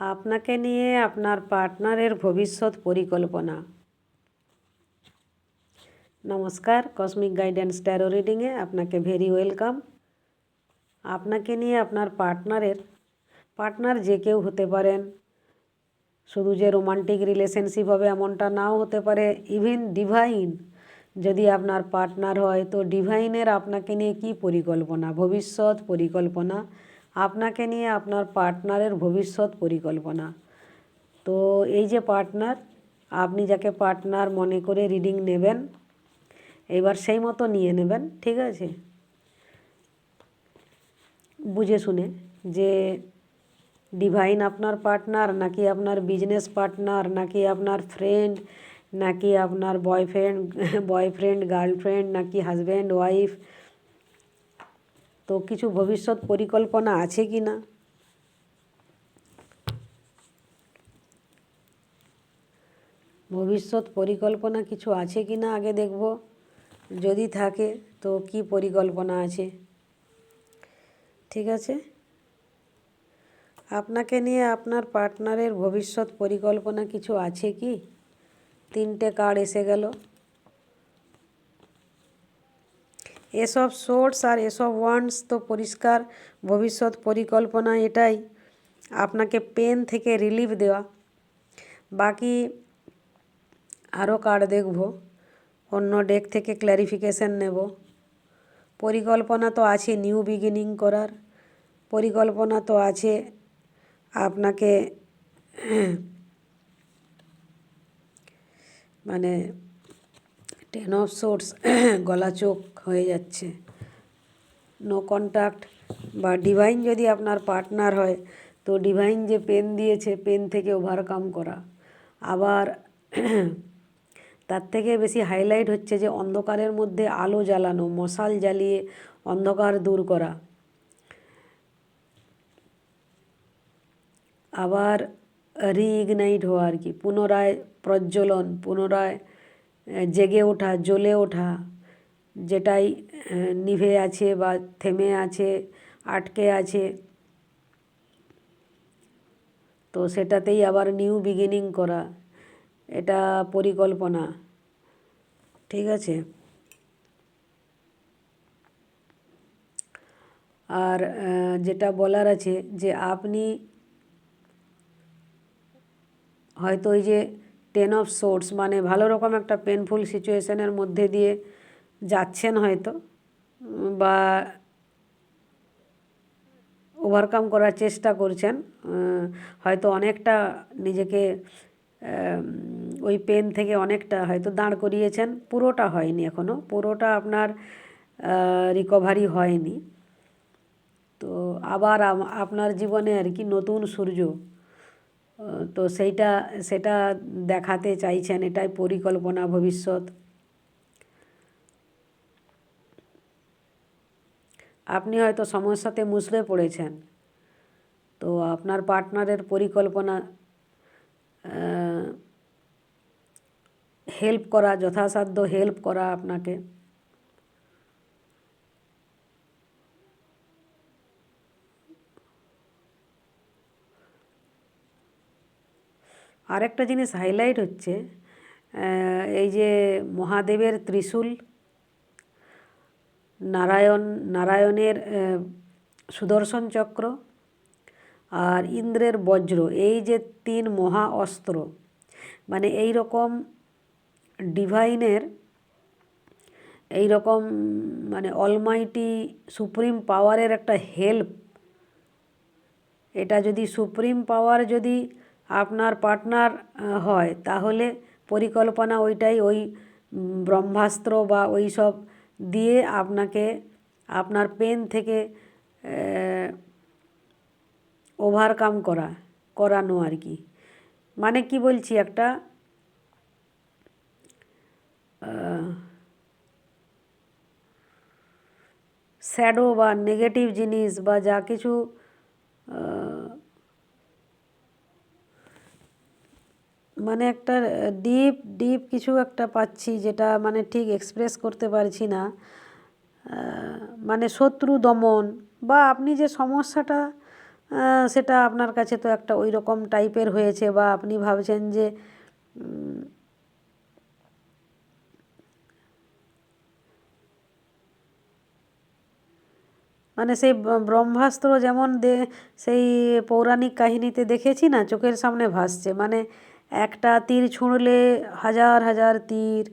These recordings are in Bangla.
আপনাকে নিয়ে আপনার পার্টনারের ভবিষ্যৎ পরিকল্পনা। নমস্কার কসমিক গাইডেন্স ট্যারো রিডিংয়ে আপনাকে ভেরি ওয়েলকাম আপনাকে নিয়ে আপনার পার্টনারের, পার্টনার যে কেউ হতে পারেন। শুধু যে রোমান্টিক রিলেশনশিপ হবে এমনটা নাও হতে পারে ইভেন ডিভাইন যদি আপনার পার্টনার হয়, তো ডিভাইনের আপনাকে নিয়ে কি পরিকল্পনা? ভবিষ্যৎ পরিকল্পনা। আপনাকে নিয়ে আপনার পার্টনারের ভবিষ্যৎ পরিকল্পনা। তো এই যে পার্টনার, আপনি যাকে পার্টনার মনে করে রিডিং নেবেন, এবার সেই মতো নিয়ে নেবেন, ঠিক আছে? বুঝে শুনে যে ডিভাইন আপনার পার্টনার, নাকি আপনার বিজনেস পার্টনার, নাকি আপনার ফ্রেন্ড, নাকি আপনার বয়ফ্রেন্ড বয়ফ্রেন্ড, গার্লফ্রেন্ড, নাকি হাজব্যান্ড, ওয়াইফ তো কিছু ভবিষ্যৎ পরিকল্পনা আছে কি না? ভবিষ্যৎ পরিকল্পনা কিছু আছে কি না আগে দেখব। যদি থাকে, তো কি পরিকল্পনা আছে? ঠিক আছে? আপনাকে নিয়ে আপনার পার্টনারের ভবিষ্যৎ পরিকল্পনা কিছু আছে কি? তিনটে কার্ড এসে গেল। এসব সোর্স আর এসব ওয়ান্ডস তো পরিষ্কার, ভবিষ্যৎ পরিকল্পনা এটাই। আপনাকে পেন থেকে রিলিফ দেওয়া। বাকি আরও কার্ড দেখব, অন্য ডেক থেকে ক্ল্যারিফিকেশান নেব। পরিকল্পনা তো আছে নিউ বিগিনিং করার। পরিকল্পনা তো আছে আপনাকে মানে টেন অফ সোর্স গলা চোখ হয়ে যাচ্ছে। নো কন্ট্যাক্ট বা ডিভাইন যদি আপনার পার্টনার হয়, তো ডিভাইন যে পেন দিয়েছে পেন থেকে ওভারকাম করা। আবার তার থেকে বেশি হাইলাইট হচ্ছে যে অন্ধকারের মধ্যে আলো জ্বালানো, মশাল জ্বালিয়ে অন্ধকার দূর করা। আবার রিইগনাইট হওয়া আর কি, পুনরায় প্রজ্বলন, পুনরায় জেগে ওঠা, জ্বলে ওঠা, যেটাই নিভে আছে বা থেমে আছে, আটকে আছে, তো সেটাতেই আবার নিউ বিগিনিং করা, এটা পরিকল্পনা, ঠিক আছে? আর যেটা বলার আছে যে আপনি হয়তো ওই যে টেন অফ সোর্স মানে ভালো রকম একটা পেনফুল সিচুয়েশনের মধ্যে দিয়ে যাচ্ছেন হয়তো, বা ওভারকাম করার চেষ্টা করছেন হয়তো অনেকটা নিজেকে ওই পেন থেকে অনেকটা হয়তো দাঁড় করিয়েছেন, পুরোটা হয়নি এখনও পুরোটা আপনার রিকভারি হয়নি। তো আবার আপনার জীবনে আর কি নতুন সূর্য তো সেইটা, সেটা দেখাতে চাইছেন, এটাই পরিকল্পনা ভবিষ্যৎ। আপনি হয়তো সমস্যাতে মুসড়ে পড়েছেন। তো আপনার পার্টনারের পরিকল্পনা হেল্প করা, যথাসাধ্য হেল্প করা আপনাকে। আরেকটা জিনিস হাইলাইট হচ্ছে এই যে মহাদেবের ত্রিশূল, নারায়ণ, নারায়ণের সুদর্শন চক্র আর ইন্দ্রের বজ্র, এই যে তিন মহা অস্ত্র মানে এই রকম ডিভাইনের এই রকম মানে অলমাইটি সুপ্রিম পাওয়ারের একটা হেল্প এটা যদি সুপ্রিম পাওয়ার যদি আপনার পার্টনার হয়, তাহলে পরিকল্পনা ওইটাই, ওই ব্রহ্মাস্ত্র বা ওই সব দিয়ে আপনাকে, আপনার পেন থেকে ওভারকাম করা, করানো আর কি। মানে কি বলছি একটা শ্যাডো বা নেগেটিভ জিনিস বা যা কিছু মানে একটা ডিপ ডিপ কিছু একটা পাচ্ছি যেটা মানে ঠিক এক্সপ্রেস করতে পারছি না। মানে শত্রু দমন বা আপনি যে সমস্যাটা সেটা আপনার কাছে তো একটা ওই রকম টাইপের হয়েছে বা আপনি ভাবছেন যে মানে সেই ব্রহ্মাস্ত্র যেমন দে, সেই পৌরাণিক কাহিনীতে দেখেছি না, চোখের সামনে ভাসছে। মানে একটা তীর ছুঁড়লে হাজার হাজার তীর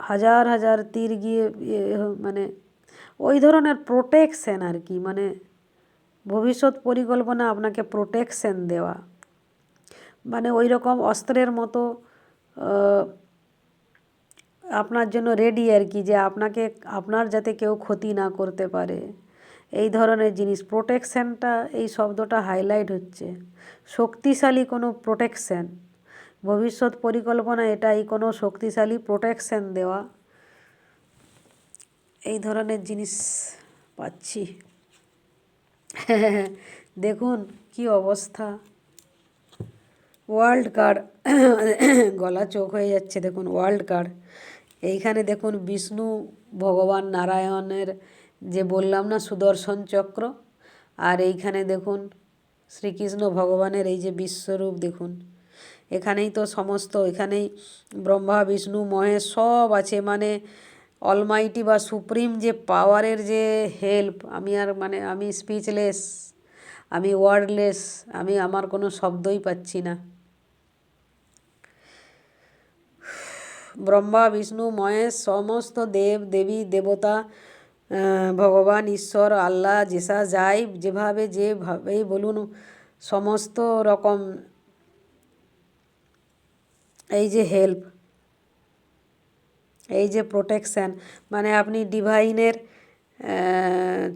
হাজার হাজার তীর গিয়ে মানে ওই ধরনের প্রোটেকশন আর কি মানে ভবিষ্যৎ পরিকল্পনা আপনাকে প্রোটেকশন দেওয়া। মানে ওই রকম অস্ত্রের মতো আপনার জন্য রেডি আর কি, যে আপনাকে, আপনার যাতে কেউ ক্ষতি না করতে পারে। এই ধরনের জিনিস প্রোটেকশানটা এই শব্দটা হাইলাইট হচ্ছে। শক্তিশালী কোনো প্রোটেকশান ভবিষ্যৎ পরিকল্পনা এটাই কোনো শক্তিশালী প্রোটেকশান দেওয়া। এই ধরনের জিনিস পাচ্ছি। দেখুন কি অবস্থা। ওয়ার্ল্ড কার্ড গলা চোখ হয়ে যাচ্ছে, দেখুন ওয়ার্ল্ড কার্ড এইখানে দেখুন বিষ্ণু, ভগবান নারায়ণের যে বললাম না সুদর্শন চক্র? আর এইখানে দেখুন, শ্রীকৃষ্ণ ভগবানের এই যে বিশ্বরূপ দেখুন, এখানেই তো সমস্ত, এখানেই ব্রহ্মা, বিষ্ণু, মহেশ সব আছে মানে অলমাইটি বা সুপ্রিম যে পাওয়ারের যে হেল্প আমি আর মানে আমি স্পিচলেস আমি ওয়ার্ডলেস আমি আমার কোনো শব্দই পাচ্ছি না। ব্রহ্মা, বিষ্ণু, মহেশ, সমস্ত দেব, দেবী, দেবতা ভগবান, ঈশ্বর, আল্লাহ, যেসা যাই, যেভাবে যেভাবেই বলুন, সমস্ত রকম। এই যে হেল্প এই যে প্রোটেকশান মানে আপনি ডিভাইনের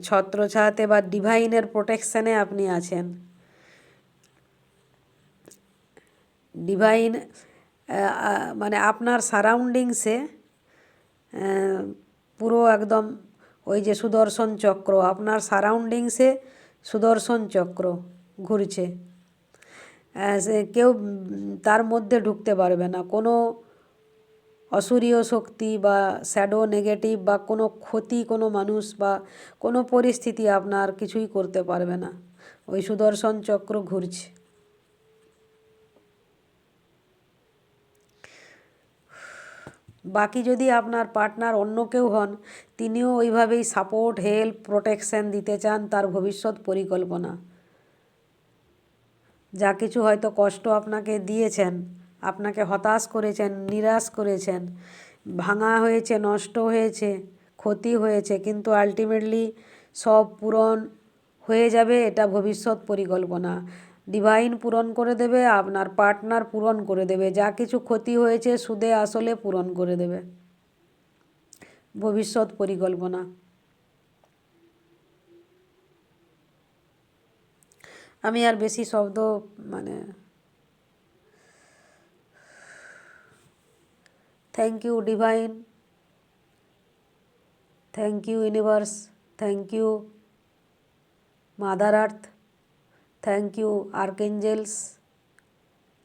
ছত্রছাতে বা ডিভাইনের প্রোটেকশানে আপনি আছেন। ডিভাইন মানে আপনার সারাউন্ডিংসে পুরো একদম ওই যে সুদর্শন চক্র, আপনার সারাউন্ডিংসে সুদর্শন চক্র ঘুরছে। কেউ তার মধ্যে ঢুকতে পারবে না। কোনো অসুরীয় শক্তি বা শ্যাডো নেগেটিভ বা কোনো ক্ষতি কোনো মানুষ বা কোনো পরিস্থিতি আপনার কিছুই করতে পারবে না। ওই সুদর্শন চক্র ঘুরছে। বাকি যদি আপনার পার্টনার অন্য কেউ হন, তিনিও ওইভাবেই সাপোর্ট হেল্প প্রোটেকশন দিতে চান তার ভবিষ্যৎ পরিকল্পনা। যা কিছু হয়তো কষ্ট আপনাকে দিয়েছেন, আপনাকে হতাশ করেছেন, নিরাশ করেছেন, ভাঙা হয়েছে, নষ্ট হয়েছে, ক্ষতি হয়েছে, কিন্তু আলটিমেটলি সব পূরণ হয়ে যাবে এটা ভবিষ্যৎ পরিকল্পনা। ডিভাইন পূরণ করে দেবে, আপনার পার্টনার পূরণ করে দেবে। যা কিছু ক্ষতি হয়েছে, সুদে, আসলে পূরণ করে দেবে। ভবিষ্যৎ পরিকল্পনা। আমি আর বেশি শব্দ মানে thank you divine thank you universe thank you mother earth thank you archangels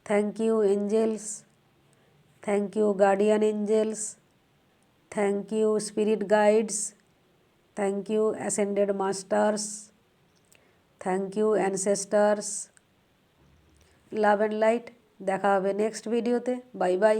thank you angels thank you guardian angels thank you spirit guides thank you ascended masters thank you ancestors love and light দেখা হবে নেক্সট ভিডিওতে বাই বাই